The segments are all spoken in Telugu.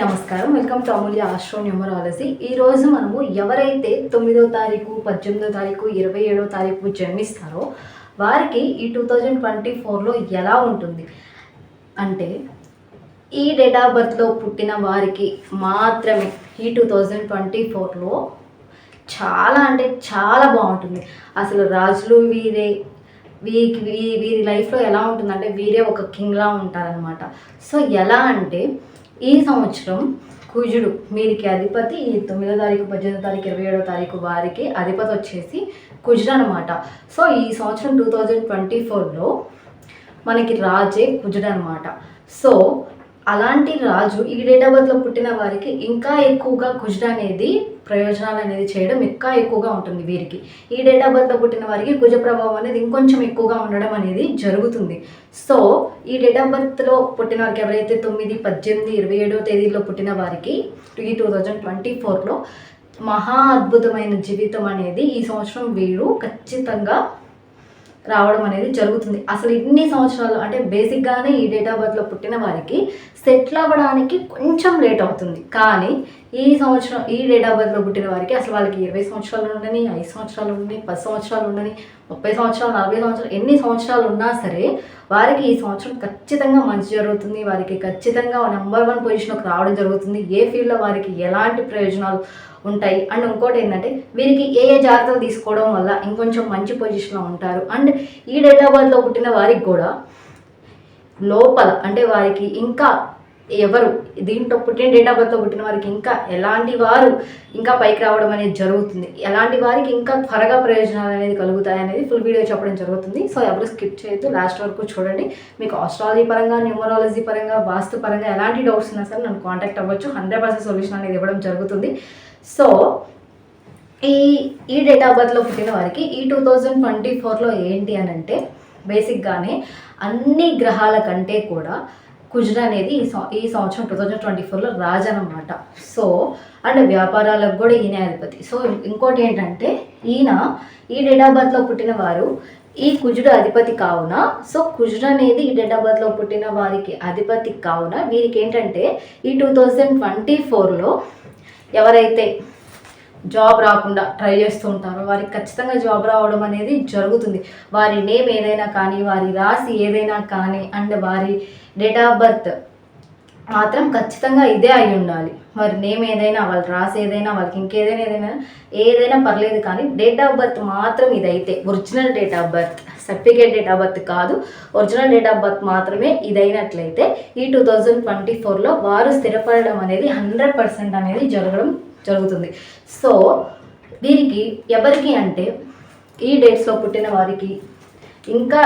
నమస్కారం. Welcome to Amulya astro numerology. ఈ రోజు మనము ఎవరైతే తొమ్మిదో తారీఖు పద్దెనిమిదో తారీఖు ఇరవై ఏడో తారీఖు జన్మిస్తారో వారికి ఈ టూ థౌజండ్ ట్వంటీ ఫోర్లో ఎలా ఉంటుంది? అంటే ఈ డేట్ ఆఫ్ బర్త్లో పుట్టిన వారికి మాత్రమే ఈ టూ థౌజండ్ ట్వంటీ ఫోర్లో చాలా అంటే చాలా బాగుంటుంది. అసలు రాజులు వీరే వీరికి వీ- వీరి లైఫ్లో ఎలా ఉంటుందంటే వీరే ఒక కింగ్లా ఉంటారనమాట సో ఎలా అంటే ఈ సంవత్సరం కుజుడు వీరికి అధిపతి. ఈ తొమ్మిదో తారీఖు పద్దెనిమిదో తారీఖు ఇరవై ఏడో తారీఖు వారికి అధిపతి వచ్చేసి కుజుడు అనమాట సో ఈ సంవత్సరం టూ థౌజండ్ ట్వంటీ ఫోర్లో మనకి రాజే కుజుడు అనమాట సో అలాంటి రాజు ఈ డేటాబర్త్లో ఆఫ్ బర్త్లో పుట్టిన వారికి ఇంకా ఎక్కువగా కుజుడు అనేది ప్రయోజనాలు అనేది చేయడం ఇంకా ఎక్కువగా ఉంటుంది వీరికి. ఈ డేట్ ఆఫ్ బర్త్లో పుట్టిన వారికి కుజ ప్రభావం అనేది ఇంకొంచెం ఎక్కువగా ఉండడం అనేది జరుగుతుంది. సో ఈ డేట్ ఆఫ్ బర్త్లో పుట్టిన వారికి ఎవరైతే తొమ్మిది పద్దెనిమిది ఇరవై ఏడో తేదీలో పుట్టిన వారికి ఈ టూ థౌజండ్ ట్వంటీ ఫోర్లో మహా అద్భుతమైన జీవితం అనేది ఈ సంవత్సరం వీరు ఖచ్చితంగా రావడం అనేది జరుగుతుంది. అసలు ఇన్ని సంవత్సరాలు అంటే బేసిక్గానే ఈ డేట్ ఆఫ్ బర్త్లో పుట్టిన వారికి సెటిల్ అవ్వడానికి కొంచెం లేట్ అవుతుంది. కానీ ఈ సంవత్సరం ఈ డేట్ ఆఫ్ బర్త్లో పుట్టిన వారికి అసలు వాళ్ళకి ఇరవై సంవత్సరాలు ఉండని ఐదు సంవత్సరాలు ఉండని పది సంవత్సరాలు ఉండని ముప్పై సంవత్సరాలు నలభై సంవత్సరాలు ఎన్ని సంవత్సరాలు ఉన్నా సరే వారికి ఈ సంవత్సరం ఖచ్చితంగా మంచి జరుగుతుంది. వారికి ఖచ్చితంగా నెంబర్ వన్ పొజిషన్కి రావడం జరుగుతుంది. ఏ ఫీల్డ్లో వారికి ఎలాంటి ప్రయోజనాలు ఉంటాయి? అండ్ ఇంకోటి ఏంటంటే వీరికి ఏ ఏ జాగ్రత్తలు తీసుకోవడం వల్ల ఇంకొంచెం మంచి పొజిషన్లో ఉంటారు. అండ్ ఈ డేట్ ఆఫ్ బర్త్లో పుట్టిన వారికి కూడా లోపల అంటే వారికి ఇంకా ఎవరు? దీంట్లో పుట్టిన డేట్ ఆఫ్ బర్త్లో పుట్టిన వారికి ఇంకా ఎలాంటి వారు ఇంకా పైకి రావడం అనేది జరుగుతుంది. ఎలాంటి వారికి ఇంకా త్వరగా ప్రయోజనాలు అనేది కలుగుతాయి అనేది ఫుల్ వీడియో చెప్పడం జరుగుతుంది. సో ఎవరు స్కిప్ చేయొద్దు. లాస్ట్ వరకు చూడండి. మీకు ఆస్ట్రాలజీ పరంగా న్యూమరాలజీ పరంగా వాస్తు పరంగా ఎలాంటి డౌట్స్ ఉన్నా సరే నన్ను కాంటాక్ట్ అవ్వచ్చు. హండ్రెడ్ పర్సెంట్ సొల్యూషన్ అనేది ఇవ్వడం జరుగుతుంది. సో ఈ ఈ డేట్ ఆఫ్ బర్త్లో పుట్టిన వారికి ఈ టూ థౌజండ్ ట్వంటీ ఫోర్లో ఏంటి అని అంటే బేసిక్గానే అన్ని గ్రహాల కంటే కూడా కుజుడు అనేది ఈ సం ఈ సంవత్సరం టూ థౌజండ్ ట్వంటీ ఫోర్లో రాజు అనమాట సో అండ్ వ్యాపారాలకు కూడా ఈయన అధిపతి. సో ఇంకోటి ఏంటంటే ఈయన ఈ డేట్ ఆఫ్ బర్త్లో పుట్టిన వారు ఈ కుజుడు అధిపతి కావున సో కుజుడు అనేది ఈ డేట్ ఆఫ్ బర్త్లో పుట్టిన వారికి అధిపతి కావున వీరికి ఏంటంటే ఈ టూ థౌజండ్ ట్వంటీ ఫోర్లో ఎవరైతే జాబ్ రాకుండా ట్రై చేస్తూ ఉంటారు. వారికి ఖచ్చితంగా జాబ్ రావడం అనేది జరుగుతుంది. వారి నేమ్ ఏదైనా కానీ వారి రాశి ఏదైనా కానీ అండ్ వారి డేట్ ఆఫ్ బర్త్ మాత్రం ఖచ్చితంగా ఇదే అయి ఉండాలి. వారి నేమ్ ఏదైనా వాళ్ళ రాసి ఏదైనా వాళ్ళకి ఇంకేదైనా ఏదైనా ఏదైనా పర్లేదు కానీ డేట్ ఆఫ్ బర్త్ మాత్రం ఇదైతే. Original date of birth certificate date of birth కాదు. ఒరిజినల్ డేట్ ఆఫ్ బర్త్ మాత్రమే ఇదైనట్లయితే ఈ టూ థౌజండ్ ట్వంటీ ఫోర్లో వారు స్థిరపడడం అనేది హండ్రెడ్ పర్సెంట్ అనేది జరగడం జరుగుతుంది. సో దీనికి ఎవరికి అంటే ఈ డేట్స్లో పుట్టిన వారికి ఇంకా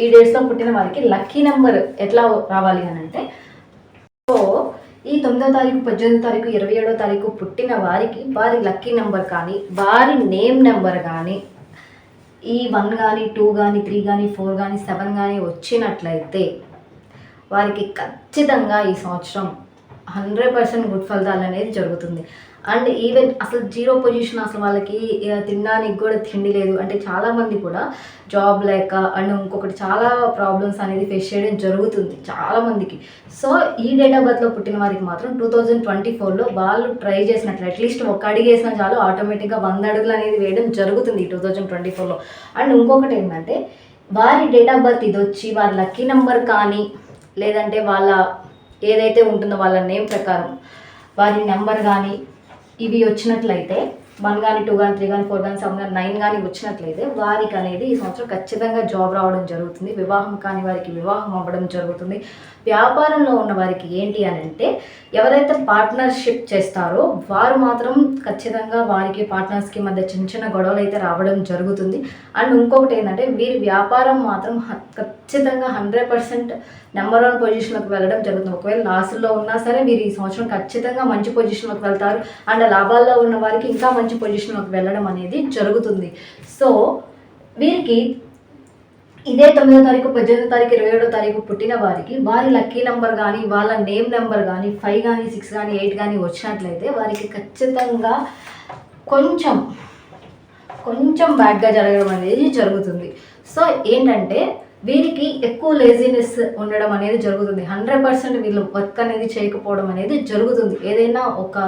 ఈ డేట్స్లో పుట్టిన వారికి లక్కీ నెంబర్ ఎట్లా రావాలి అని అంటే సో ఈ తొమ్మిదో తారీఖు పద్దెనిమిదో తారీఖు ఇరవై ఏడో తారీఖు పుట్టిన వారికి వారి లక్కీ నెంబర్ కానీ వారి నేమ్ నెంబర్ కానీ ఈ వన్ కానీ టూ కానీ త్రీ కానీ ఫోర్ కానీ సెవెన్ కానీ వచ్చినట్లయితే వారికి ఖచ్చితంగా ఈ సంవత్సరం హండ్రెడ్ పర్సెంట్ గుడ్ ఫలితాలు అనేది జరుగుతుంది. అండ్ ఈవెన్ అసలు జీరో పొజిషన్ అసలు వాళ్ళకి ఇక తినడానికి కూడా తిండి లేదు. అంటే చాలామంది కూడా జాబ్ లేక అండ్ ఇంకొకటి చాలా ప్రాబ్లమ్స్ అనేది ఫేస్ చేయడం జరుగుతుంది చాలామందికి సో ఈ డేట్ ఆఫ్ బర్త్లో పుట్టిన వారికి మాత్రం టూ థౌజండ్ ట్వంటీ ఫోర్లో వాళ్ళు ట్రై చేసినట్లు అట్లీస్ట్ ఒక అడుగు వేసినా చాలు ఆటోమేటిక్గా వంద అడుగులు అనేది వేయడం జరుగుతుంది ఈ టూ థౌజండ్ ట్వంటీ ఫోర్లో అండ్ ఇంకొకటి ఏంటంటే వారి డేట్ ఆఫ్ బర్త్ ఇది వచ్చి వారి లక్కీ నెంబర్ కానీ లేదంటే వాళ్ళ ఏదైతే ఉంటుందో వాళ్ళ నేమ్ ప్రకారం వారి నెంబర్ కానీ ఇవి వచ్చినట్లయితే వన్ కానీ టూ కానీ త్రీ కానీ ఫోర్ కానీ సెవెన్ కానీ నైన్ కానీ వచ్చినట్లయితే వారికి అనేది ఈ సంవత్సరం ఖచ్చితంగా జాబ్ రావడం జరుగుతుంది. వివాహం కాని వారికి వివాహం అవ్వడం జరుగుతుంది. వ్యాపారంలో ఉన్న వారికి ఏంటి అని అంటే ఎవరైతే పార్ట్నర్షిప్ చేస్తారో వారు మాత్రం ఖచ్చితంగా వారికి పార్ట్నర్స్కి మధ్య చిన్న చిన్న గొడవలు అయితే రావడం జరుగుతుంది. అండ్ ఇంకొకటి ఏంటంటే వీరి వ్యాపారం మాత్రం ఖచ్చితంగా హండ్రెడ్ పర్సెంట్ నెంబర్ వన్ పొజిషన్లోకి వెళ్ళడం జరుగుతుంది. ఒకవేళ లాస్లో ఉన్నా సరే వీరు ఈ సంవత్సరం ఖచ్చితంగా మంచి పొజిషన్లోకి వెళ్తారు. అండ్ లాభాల్లో ఉన్న వారికి ఇంకా మంచి పొజిషన్లోకి వెళ్ళడం అనేది జరుగుతుంది. సో వీరికి ఇదే తొమ్మిదో తారీఖు పద్దెనిమిదో తారీఖు ఇరవై ఏడో తారీఖు పుట్టిన వారికి వారి లక్కీ నెంబర్ కానీ వాళ్ళ నేమ్ నెంబర్ కానీ ఫైవ్ కానీ సిక్స్ కానీ ఎయిట్ కానీ వచ్చినట్లయితే వారికి ఖచ్చితంగా కొంచెం కొంచెం బ్యాడ్గా జరగడం అనేది జరుగుతుంది. సో ఏంటంటే వీరికి ఎక్కువ లేజినెస్ ఉండడం అనేది జరుగుతుంది. హండ్రెడ్ పర్సెంట్ వీళ్ళు వర్క్ అనేది చేయకపోవడం అనేది జరుగుతుంది. ఏదైనా ఒక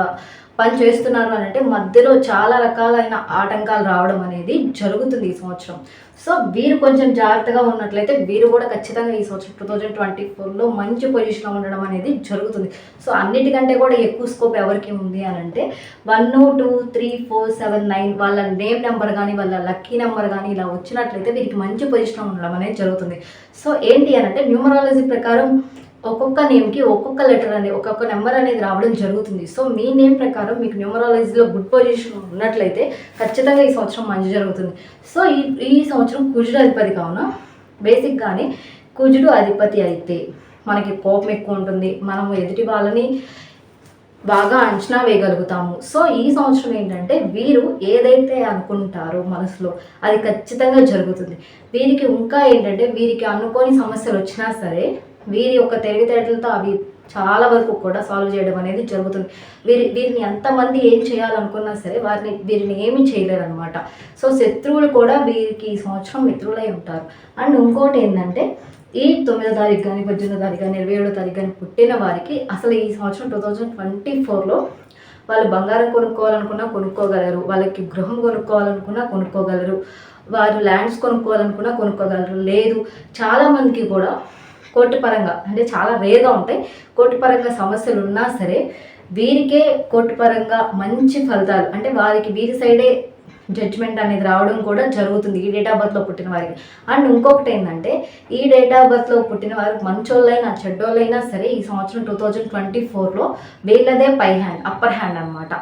పని చేస్తున్నారు అని అంటే మధ్యలో చాలా రకాలైన ఆటంకాలు రావడం అనేది జరుగుతుంది ఈ సంవత్సరం. సో వీరు కొంచెం జాగ్రత్తగా ఉన్నట్లయితే వీరు కూడా ఖచ్చితంగా ఈ సంవత్సరం టూ థౌజండ్ ట్వంటీ ఫోర్లో మంచి పొజిషన్లో ఉండడం అనేది జరుగుతుంది. సో అన్నిటికంటే కూడా ఎక్కువ స్కోప్ ఎవరికి ఉంది అని అంటే one two three four seven nine వాళ్ళ నేమ్ నెంబర్ కానీ వాళ్ళ లక్కీ నెంబర్ కానీ ఇలా వచ్చినట్లయితే వీరికి మంచి పొజిషన్లో ఉండడం అనేది జరుగుతుంది. సో ఏంటి అని అంటే న్యూమరాలజీ ప్రకారం ఒక్కొక్క నేమ్కి ఒక్కొక్క లెటర్ అనేది ఒక్కొక్క నెంబర్ అనేది రావడం జరుగుతుంది. సో మీ నేమ్ ప్రకారం మీకు న్యూమరాలజీలో గుడ్ పొజిషన్ ఉన్నట్లయితే ఖచ్చితంగా ఈ సంవత్సరం మంచి జరుగుతుంది. సో ఈ ఈ సంవత్సరం కుజుడు అధిపతి కావున బేసిక్గానే కుజుడు అధిపతి అయితే మనకి కోపం ఎక్కువ ఉంటుంది. మనము ఎదుటి వాళ్ళని బాగా అంచనా వేయగలుగుతాము. సో ఈ సంవత్సరం ఏంటంటే వీరు ఏదైతే అనుకుంటారో మనసులో అది ఖచ్చితంగా జరుగుతుంది. వీరికి ఇంకా ఏంటంటే వీరికి అనుకోని సమస్యలు వచ్చినా సరే వీరి యొక్క తెలివితేటలతో అవి చాలా వరకు కూడా సాల్వ్ చేయడం అనేది జరుగుతుంది. వీరి వీరిని ఎంతమంది ఏం చేయాలనుకున్నా సరే వారిని వీరిని ఏమీ చేయలేరు అనమాట సో శత్రువులు కూడా వీరికి ఈ సంవత్సరం మిత్రులై ఉంటారు. అండ్ ఇంకోటి ఏంటంటే ఈ తొమ్మిదో తారీఖు కానీ పద్దెనిమిదో తారీఖు కానీ ఇరవై ఏడో తారీఖు కానీ పుట్టిన వారికి అసలు ఈ సంవత్సరం టూ థౌజండ్ ట్వంటీ ఫోర్లో వాళ్ళు బంగారం కొనుక్కోవాలనుకున్నా కొనుక్కోగలరు. వాళ్ళకి గృహం కొనుక్కోవాలనుకున్నా కొనుక్కోగలరు. వారు ల్యాండ్స్ కొనుక్కోవాలనుకున్నా కొనుక్కోగలరు. లేదు చాలామందికి కూడా కోర్టు పరంగా అంటే చాలా రేర్గా ఉంటాయి. కోర్టు పరంగా సమస్యలు ఉన్నా సరే వీరికే కోర్టు పరంగా మంచి ఫలితాలు అంటే వారికి వీరి సైడే జడ్జ్మెంట్ అనేది రావడం కూడా జరుగుతుంది ఈ డేట్ ఆఫ్ బర్త్లో పుట్టిన వారికి. అండ్ ఇంకొకటి ఏంటంటే ఈ డేట్ ఆఫ్ బర్త్లో పుట్టిన వారికి మంచోళ్ళైనా చెడ్డోళ్ళైనా సరే ఈ సంవత్సరం టూ థౌజండ్ ట్వంటీ ఫోర్లో వీళ్ళదే పై హ్యాండ్ అప్పర్ హ్యాండ్ అనమాట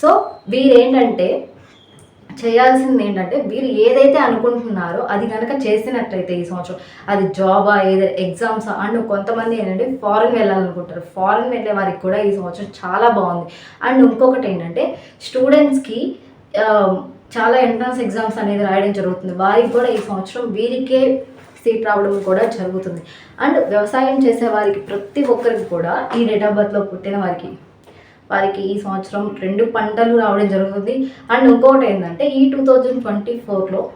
సో వీరేంటంటే చేయాల్సింది ఏంటంటే వీరు ఏదైతే అనుకుంటున్నారో అది కనుక చేసినట్లయితే ఈ సంవత్సరం అది జాబా ఏదైనా ఎగ్జామ్స్ అండ్ కొంతమంది ఏంటంటే ఫారెన్ వెళ్ళాలనుకుంటారు. ఫారెన్ వెళ్ళే వారికి కూడా ఈ సంవత్సరం చాలా బాగుంది. అండ్ ఇంకొకటి ఏంటంటే స్టూడెంట్స్కి చాలా ఎంట్రన్స్ ఎగ్జామ్స్ అనేది రాయడం జరుగుతుంది. వారికి కూడా ఈ సంవత్సరం వీరికే సీట్ రావడం కూడా జరుగుతుంది. అండ్ వ్యవసాయం చేసే వారికి ప్రతి ఒక్కరికి కూడా ఈ డేట్ ఆఫ్ బర్త్లో పుట్టిన వారికి వారికి ఈ సంవత్సరం రెండు పంటలు రావడం జరుగుతుంది. అండ్ ఇంకోటి ఏంటంటే ఈ టూ థౌజండ్ ట్వంటీ ఫోర్లో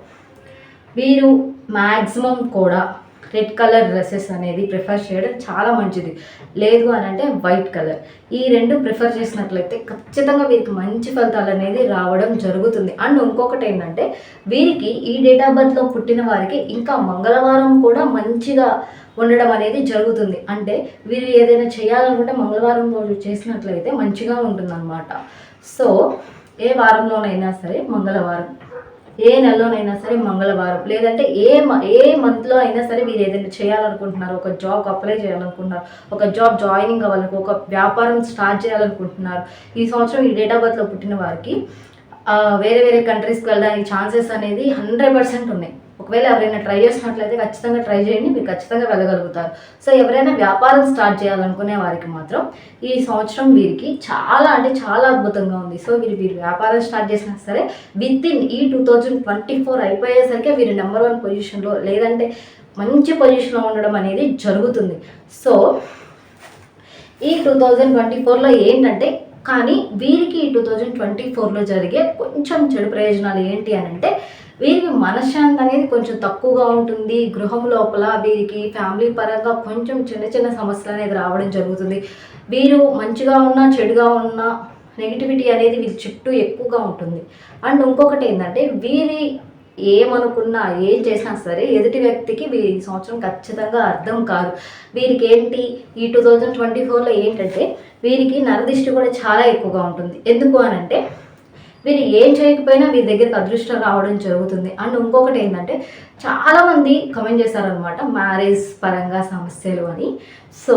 వీరు మ్యాక్సిమం కూడా రెడ్ కలర్ డ్రెస్సెస్ అనేది ప్రిఫర్ చేయడం చాలా మంచిది. లేదు అని అంటే వైట్ కలర్. ఈ రెండు ప్రిఫర్ చేసినట్లయితే ఖచ్చితంగా వీరికి మంచి ఫలితాలు అనేది రావడం జరుగుతుంది. అండ్ ఇంకొకటి ఏంటంటే వీరికి ఈ డేట్ ఆఫ్ బర్త్లో పుట్టిన వారికి ఇంకా మంగళవారం కూడా మంచిగా ఉండడం అనేది జరుగుతుంది. అంటే వీరు ఏదైనా చేయాలనుకుంటే మంగళవారం రోజు చేసినట్లయితే మంచిగా ఉంటుందన్నమాట. సో ఏ వారంలోనైనా సరే మంగళవారం. ఏ నెలలోనైనా సరే మంగళవారం. లేదంటే ఏ మ- ఏ మంత్లో అయినా సరే మీరు ఏదైనా చేయాలనుకుంటున్నారు ఒక జాబ్ అప్లై చేయాలనుకుంటున్నారు ఒక జాబ్ జాయినింగ్ అవ్వాలనుకో ఒక వ్యాపారం స్టార్ట్ చేయాలనుకుంటున్నారు ఈ సంవత్సరం ఈ డేట్ ఆఫ్ బర్త్లో పుట్టిన వారికి వేరే వేరే కంట్రీస్కి వెళ్ళడానికి ఛాన్సెస్ అనేది హండ్రెడ్ పర్సెంట్ ఉన్నాయి. ఒకవేళ ఎవరైనా ట్రై చేసినట్లయితే ఖచ్చితంగా ట్రై చేయండి మీరు ఖచ్చితంగా వెళ్ళగలుగుతారు. సో ఎవరైనా వ్యాపారం స్టార్ట్ చేయాలనుకునే వారికి మాత్రం ఈ సంవత్సరం వీరికి చాలా అంటే చాలా అద్భుతంగా ఉంది. సో వీరు వీరు వ్యాపారం స్టార్ట్ చేసినా సరే విత్ ఇన్ ఈ టూ థౌజండ్ ట్వంటీ ఫోర్ అయిపోయేసరికి వీరు నెంబర్ వన్ పొజిషన్లో లేదంటే మంచి పొజిషన్లో ఉండడం అనేది జరుగుతుంది. సో ఈ టూ థౌజండ్ ట్వంటీ ఫోర్లో ఏంటంటే కానీ వీరికి ఈ టూ థౌజండ్ ట్వంటీ ఫోర్లో జరిగే కొంచెం చెడు ప్రయోజనాలు ఏంటి అని అంటే వీరికి మనశ్శాంతి అనేది కొంచెం తక్కువగా ఉంటుంది. గృహం లోపల వీరికి ఫ్యామిలీ పరంగా కొంచెం చిన్న చిన్న సమస్యలు అనేది రావడం జరుగుతుంది. వీరు మంచిగా ఉన్నా చెడుగా ఉన్నా నెగిటివిటీ అనేది వీరి చుట్టూ ఎక్కువగా ఉంటుంది. అండ్ ఇంకొకటి ఏంటంటే వీరి ఏమనుకున్నా ఏం చేసినా సరే ఎదుటి వ్యక్తికి వీరి సంవత్సరం ఖచ్చితంగా అర్థం కాదు. వీరికి ఏంటి? ఈ టూ థౌజండ్ ట్వంటీ ఫోర్లో ఏంటంటే వీరికి నరదిష్టి కూడా చాలా ఎక్కువగా ఉంటుంది. ఎందుకు అని అంటే వీరు ఏం చేయకపోయినా వీరి దగ్గరికి అదృష్టం రావడం జరుగుతుంది. అండ్ ఇంకొకటి ఏంటంటే చాలామంది కమెంట్ చేశారనమాట మ్యారేజ్ పరంగా సమస్యలు అని. సో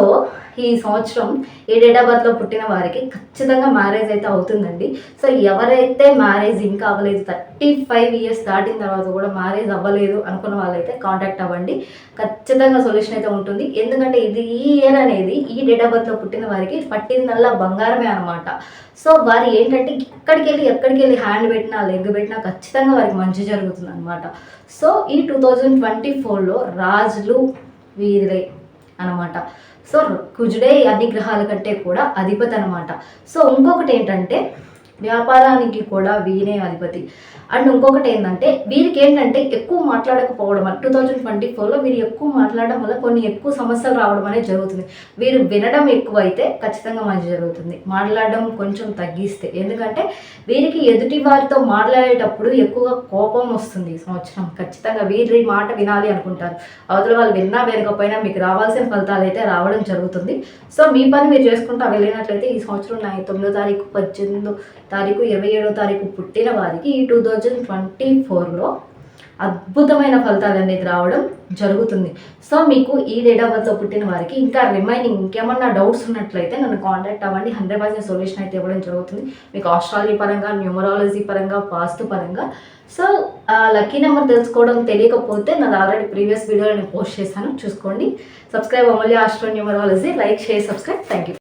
ఈ సంవత్సరం ఏ డేట్ ఆఫ్ బర్త్లో పుట్టిన వారికి ఖచ్చితంగా మ్యారేజ్ అయితే అవుతుందండి. సో ఎవరైతే మ్యారేజ్ ఇంకా అవ్వలేదు థర్టీ ఫైవ్ ఇయర్స్ దాటిన తర్వాత కూడా మ్యారేజ్ అవ్వలేదు అనుకున్న వాళ్ళైతే కాంటాక్ట్ అవ్వండి. ఖచ్చితంగా సొల్యూషన్ అయితే ఉంటుంది. ఎందుకంటే ఇది ఈ ఇయర్ అనేది ఈ డేట్ ఆఫ్ బర్త్లో పుట్టిన వారికి పట్టిందల్లా బంగారమే అనమాట సో వారు ఏంటంటే ఎక్కడికి వెళ్ళి ఎక్కడికి వెళ్ళి హ్యాండ్ పెట్టినా లెగ్ పెట్టినా ఖచ్చితంగా వారికి మంచి జరుగుతుంది అనమాట సో ఈ టూ టూ థౌజండ్ ట్వంటీ ఫోర్లో రాజులు వీరే అనమాట సో కుజుడే అన్ని గ్రహాల కంటే కూడా అధిపతి అనమాట సో ఇంకొకటి ఏంటంటే వ్యాపారానికి కూడా వీనే అధిపతి. అండ్ ఇంకొకటి ఏంటంటే వీరికి ఏంటంటే ఎక్కువ మాట్లాడకపోవడం టూ థౌజండ్ ట్వంటీ ఫోర్లో వీరు ఎక్కువ మాట్లాడడం వల్ల కొన్ని ఎక్కువ సమస్యలు రావడం అనేది జరుగుతుంది. వీరు వినడం ఎక్కువ అయితే ఖచ్చితంగా మంచి జరుగుతుంది. మాట్లాడడం కొంచెం తగ్గిస్తే. ఎందుకంటే వీరికి ఎదుటి వారితో మాట్లాడేటప్పుడు ఎక్కువగా కోపం వస్తుంది ఈ సంవత్సరం. ఖచ్చితంగా వీరి మాట వినాలి అనుకుంటారు. అవతల వాళ్ళు విన్నా వినకపోయినా మీకు రావాల్సిన ఫలితాలు అయితే రావడం జరుగుతుంది. సో మీ పని మీరు చేసుకుంటా వెళ్ళినట్లయితే ఈ సంవత్సరం నా తొమ్మిదో తారీఖు పద్దెనిమిదో తారీఖు ఇరవై ఏడో తారీఖు పుట్టిన వారికి ఈ టూ థౌజండ్ ట్వంటీ ఫోర్లో అద్భుతమైన ఫలితాలు అనేది రావడం జరుగుతుంది. సో మీకు ఈ డేట్ ఆఫ్ బర్త్లో పుట్టిన వారికి ఇంకా రిమైనింగ్ ఇంకేమన్నా డౌట్స్ ఉన్నట్లయితే నన్ను కాంటాక్ట్ అవ్వండి. హండ్రెడ్ పర్సెంట్ సొల్యూషన్ అయితే ఇవ్వడం జరుగుతుంది. మీకు ఆస్ట్రాలజీ పరంగా న్యూమరాలజీ పరంగా వాస్తు పరంగా. సో లక్కీ నెంబర్ తెలుసుకోవడం తెలియకపోతే నాది ఆల్రెడీ ప్రీవియస్ వీడియో నేను పోస్ట్ చేశాను. చూసుకోండి. Subscribe Amulya astro numerology like share subscribe thank you